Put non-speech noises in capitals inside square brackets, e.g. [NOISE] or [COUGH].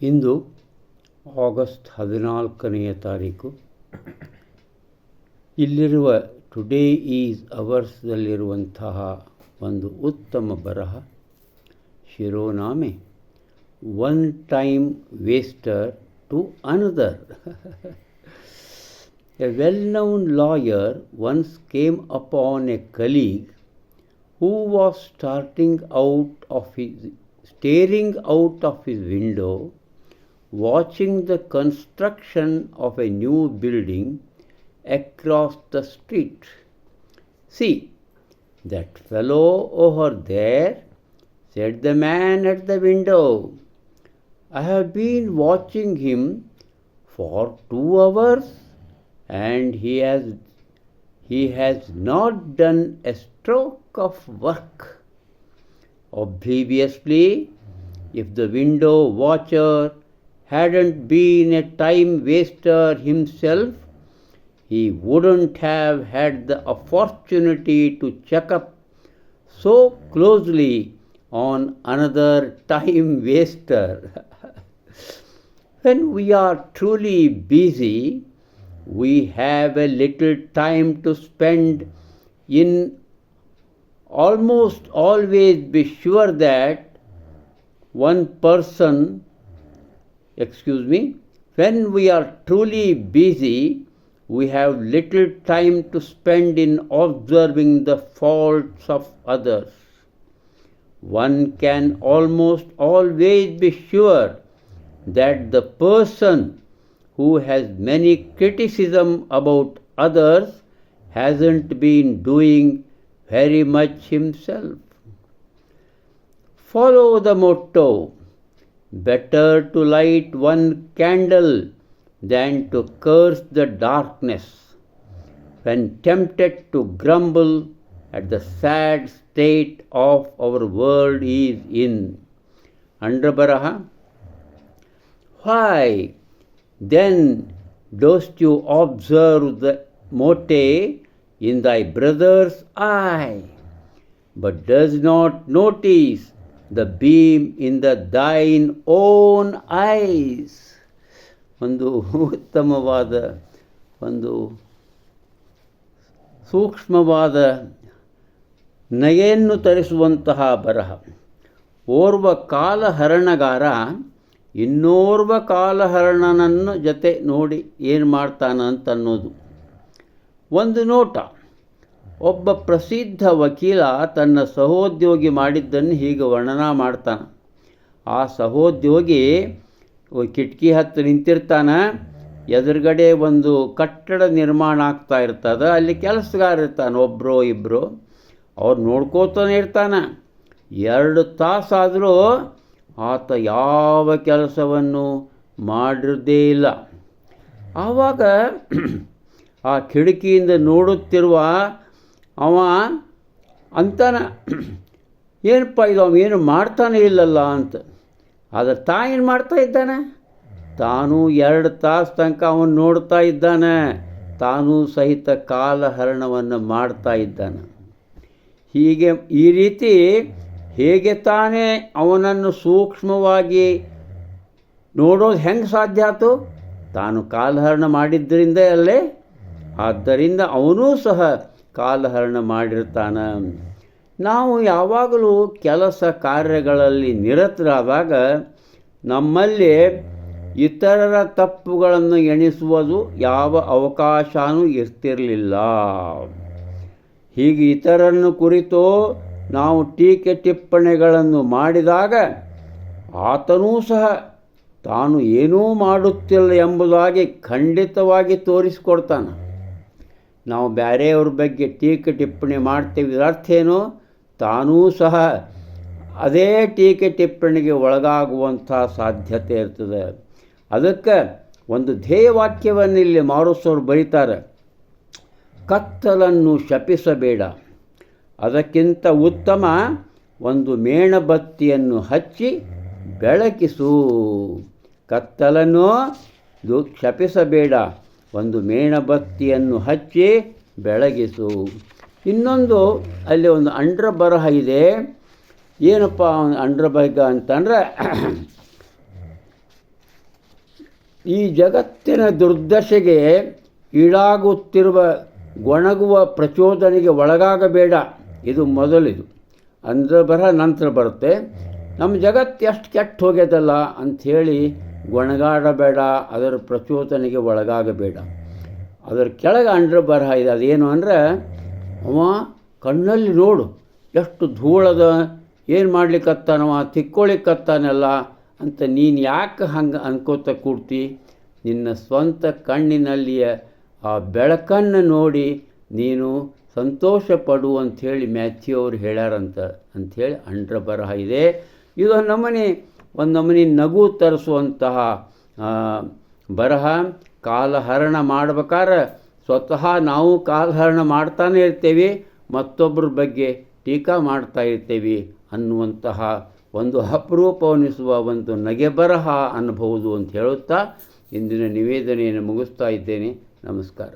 ಇಂದು August ಹದಿನಾಲ್ಕನೆಯ ತಾರೀಕು ಇಲ್ಲಿರುವ today is ಅವರ್ಸ್ದಲ್ಲಿರುವಂತಹ ಒಂದು ಉತ್ತಮ ಬರಹ ಶಿರೋನಾಮೆ one time waster to another A well known lawyer once came upon a colleague who was starting out of his staring out of his window, watching the construction of a new building across the street. See, that fellow over there, said the man at the window. I have been watching him for two hours and he has he has not done a stroke of work. Obviously, if the window watcher hadn't been a time waster himself, he wouldn't have had the opportunity to check up so closely on another [LAUGHS] time waster. [LAUGHS] when we are truly busy, we have a little time to spend in almost always be sure that one person excuse me when we are truly busy we have little time to spend in observing the faults of others. One can almost always be sure that the person who has many criticism about others hasn't been doing very much himself. Follow the motto better to light one candle than to curse the darkness when tempted to grumble at the sad state of our world is in. Baraha, why then dost you observe the mote in thy brother's eye, but does not notice the beam in the thine own eyes? ಒಂದು ಉತ್ತಮವಾದ ಒಂದು ಸೂಕ್ಷ್ಮವಾದ ನಗೆಯನ್ನು ತರಿಸುವಂತಹ ಬರಹ ಓರ್ವ ಕಾಲಹರಣಗಾರ ಇನ್ನೋರ್ವ ಕಾಲಹರಣನನ್ನು ಜೊತೆ ನೋಡಿ ಏನು ಮಾಡ್ತಾನ ಅಂತ ಅನ್ನೋದು ಒಂದು ನೋಟ. ಒಬ್ಬ ಪ್ರಸಿದ್ಧ ವಕೀಲ ತನ್ನ ಸಹೋದ್ಯೋಗಿ ಮಾಡಿದ್ದನ್ನು ಹೀಗೆ ವರ್ಣನ ಮಾಡ್ತಾನೆ. ಆ ಸಹೋದ್ಯೋಗಿ ಕಿಟಕಿ ಹತ್ತು ನಿಂತಿರ್ತಾನೆ. ಎದುರುಗಡೆ ಒಂದು ಕಟ್ಟಡ ನಿರ್ಮಾಣ ಆಗ್ತಾ ಇರ್ತದೆ. ಅಲ್ಲಿ ಕೆಲಸಗಾರ ಇರ್ತಾನೆ ಒಬ್ಬರು ಇಬ್ಬರು ಅವ್ರು ನೋಡ್ಕೋತಾನೆ ಇರ್ತಾನೆ. ಎರಡು ತಾಸಾದರೂ ಆತ ಯಾವ ಕೆಲಸವನ್ನು ಮಾಡಿರದೇ ಇಲ್ಲ. ಆವಾಗ ಆ ಕಿಟಕಿಯಿಂದ ನೋಡುತ್ತಿರುವ ಅವ ಅಂತಾನ, ಏನಪ್ಪ ಇದು ಅವ ಏನು ಮಾಡ್ತಾನೆ ಇಲ್ಲಲ್ಲ ಅಂತ. ಆದರೆ ತಾ ಏನು ಮಾಡ್ತಾ ಇದ್ದಾನೆ? ತಾನು ಎರಡು ತಾಸು ತನಕ ಅವನು ನೋಡ್ತಾ ಇದ್ದಾನೆ. ತಾನೂ ಸಹಿತ ಕಾಲಹರಣವನ್ನು ಮಾಡ್ತಾ ಇದ್ದಾನೆ. ಹೀಗೆ ಈ ರೀತಿ ಹೇಗೆ ತಾನೇ ಅವನನ್ನು ಸೂಕ್ಷ್ಮವಾಗಿ ನೋಡೋದು ಹೆಂಗೆ ಸಾಧ್ಯ ಆಯಿತು ತಾನು ಕಾಲಹರಣ ಮಾಡಿದ್ದರಿಂದ ಅಲ್ಲೇ? ಆದ್ದರಿಂದ ಅವನೂ ಸಹ ಕಾಲಹರಣ ಮಾಡಿರ್ತಾನೆ ನಾವು ಯಾವಾಗಲೂ ಕೆಲಸ ಕಾರ್ಯಗಳಲ್ಲಿ ನಿರತರಾದಾಗ ನಮ್ಮಲ್ಲಿ ಇತರರ ತಪ್ಪುಗಳನ್ನು ಎಣಿಸುವುದು ಯಾವ ಅವಕಾಶವೂ ಇರ್ತಿರಲಿಲ್ಲ. ಹೀಗೆ ಇತರರನ್ನು ಕುರಿತು ನಾವು ಟೀಕೆ ಟಿಪ್ಪಣಿಗಳನ್ನು ಮಾಡಿದಾಗ ಆತನೂ ಸಹ ತಾನು ಏನೂ ಮಾಡುತ್ತಿಲ್ಲ ಎಂಬುದಾಗಿ ಖಂಡಿತವಾಗಿ ತೋರಿಸಿಕೊಡ್ತಾನೆ. ನಾವು ಬೇರೆಯವ್ರ ಬಗ್ಗೆ ಟೀಕೆ ಟಿಪ್ಪಣಿ ಮಾಡ್ತೀವಿ ಅರ್ಥ ಏನು? ತಾನೂ ಸಹ ಅದೇ ಟೀಕೆ ಟಿಪ್ಪಣಿಗೆ ಒಳಗಾಗುವಂಥ ಸಾಧ್ಯತೆ ಇರ್ತದೆ. ಅದಕ್ಕೆ ಒಂದು ಧ್ಯೇಯವಾಕ್ಯವನ್ನು ಇಲ್ಲಿ ಮಾರುಸೋರು ಬರೀತಾರೆ. ಕತ್ತಲನ್ನು ಶಪಿಸಬೇಡ. ಅದಕ್ಕಿಂತ ಉತ್ತಮ ಒಂದು ಮೇಣಬತ್ತಿಯನ್ನು ಹಚ್ಚಿ ಬೆಳಕಿಸು. ಕತ್ತಲನ್ನು ದು ಶಪಿಸಬೇಡ ಒಂದು ಮೇಣಬತ್ತಿಯನ್ನು ಹಚ್ಚಿ ಬೆಳಗಿಸು. ಇನ್ನೊಂದು ಅಲ್ಲಿ ಒಂದು ಅಂಡ್ರ ಬರಹ ಇದೆ. ಏನಪ್ಪ ಅಂಡ್ರ ಬರಹ ಅಂತಂದರೆ, ಈ ಜಗತ್ತಿನ ದುರ್ದಶೆಗೆ ಈಡಾಗುತ್ತಿರುವ ಗೊಣಗುವ ಪ್ರಚೋದನೆಗೆ ಒಳಗಾಗಬೇಡ. ಇದು ಮೊದಲಿದು. ಅಂದ್ರ ಬರಹ ನಂತರ ಬರುತ್ತೆ. ನಮ್ಮ ಜಗತ್ತು ಎಷ್ಟು ಕೆಟ್ಟು ಹೋಗ್ಯದಲ್ಲ ಅಂಥೇಳಿ ಗೊಣಗಾಡಬೇಡ, ಅದರ ಪ್ರಚೋದನೆಗೆ ಒಳಗಾಗಬೇಡ. ಅದರ ಕೆಳಗೆ ಅಂಡ್ರ ಬರಹ ಇದೆ. ಅದೇನು ಅಂದರೆ ಅವ ಕಣ್ಣಲ್ಲಿ ನೋಡು, ಎಷ್ಟು ಧೂಳದ, ಏನು ಮಾಡ್ಲಿಕ್ಕತ್ತಾನವ ತಿಕ್ಕೊಳಿಕ್ಕತ್ತಾನಲ್ಲ ಅಂತ ನೀನು ಯಾಕೆ ಹಂಗೆ ಅನ್ಕೋತ ಕೂಡ್ತಿ? ನಿನ್ನ ಸ್ವಂತ ಕಣ್ಣಿನಲ್ಲಿಯ ಆ ಬೆಳಕನ್ನು ನೋಡಿ ನೀನು ಸಂತೋಷ ಪಡು ಅಂಥೇಳಿ ಮ್ಯಾಥ್ಯೂ ಅವರು ಹೇಳ್ಯಾರಂತ ಅಂಥೇಳಿ ಅಂಡ್ರ ಬರಹ ಇದೆ. ಇದು ನಮ್ಮನೆ ಒಂದು ನಮ್ಮನೆ ನಗು ತರಿಸುವಂತಹ ಬರಹ, ಕಾಲಹರಣ ಮಾಡ್ಬೇಕಾದ್ರೆ ಸ್ವತಃ ನಾವು ಕಾಲಹರಣ ಮಾಡ್ತಾನೆ ಇರ್ತೇವೆ ಮತ್ತೊಬ್ಬರ ಬಗ್ಗೆ ಟೀಕಾ ಮಾಡ್ತಾ ಇರ್ತೇವೆ ಅನ್ನುವಂತಹ ಒಂದು ಅಪರೂಪವನ್ನಿಸುವ ಒಂದು ನಗೆ ಬರಹ ಅನ್ನಬಹುದು ಅಂತ ಹೇಳುತ್ತಾ ಇಂದಿನ ನಿವೇದನೆಯನ್ನು ಮುಗಿಸ್ತಾ ಇದ್ದೇನೆ. ನಮಸ್ಕಾರ.